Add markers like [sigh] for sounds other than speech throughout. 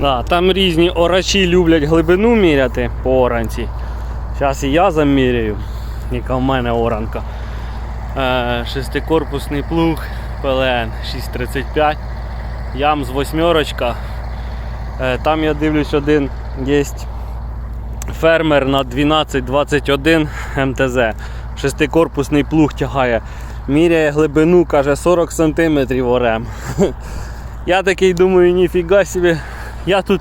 Да, там різні орачі люблять глибину міряти по оранці. Зараз і я заміряю, яка в мене оранка. Е, шестикорпусний плуг ПЛН 635. Ям з восьмерочка. Е, там я дивлюсь один є фермер на 1221 МТЗ. Шестикорпусний плуг тягає. Міряє глибину, каже 40 см орем. [laughs] Я такий думаю, ніфіга собі. Я тут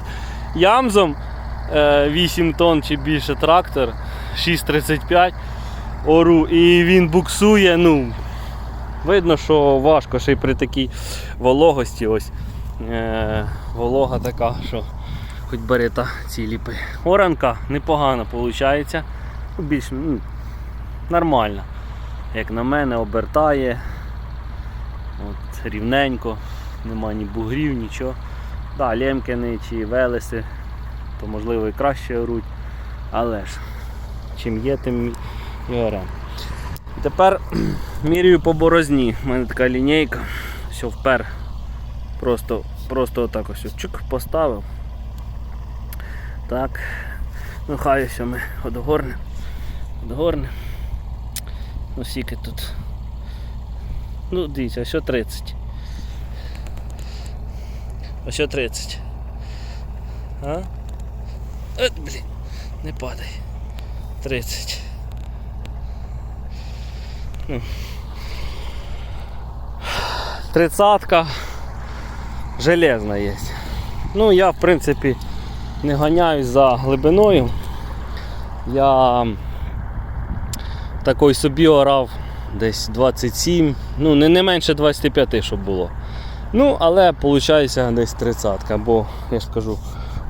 ямзом е, 8 тонн чи більше трактор 6,35 ору і він буксує. ну Видно, що важко ще й при такій вологості. ось е, Волога така, що хоч бери та ці ліпи. Оранка непогано виходить. Більш ну, нормально. Як на мене, обертає. От, рівненько, нема ні бугрів, нічого. Да, лемкини чи велеси, то можливо і краще оруть. Але ж, чим є, тим і орем. Тепер [clears throat] міряю по борозні. У мене така лінійка. Все впер. Просто, просто отак ось чук поставив. Так. Ну хай ось ми одгорнемо. Одгорнемо. Ну скільки тут. Ну, дивіться, ось 30. Ось 30. А? От, блін, не падай. 30. Ну. Тридцатка железна є. Ну, я, в принципі, не ганяюсь за глибиною. Я такий собі орав десь 27, ну не, не менше 25, щоб було. Ну, але виходить десь 30, бо я ж кажу,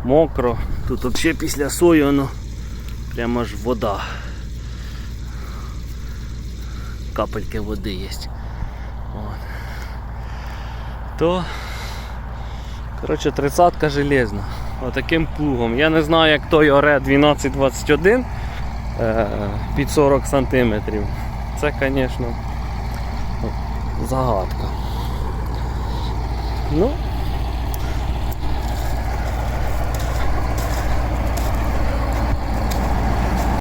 мокро. Тут взагалі після сою воно прямо ж вода. Капельки води є. От. То коротше 30 железна. Отаким плугом. Я не знаю, як той оре 1221 е, під 40 сантиметрів. Це, звісно, загадка. Ну,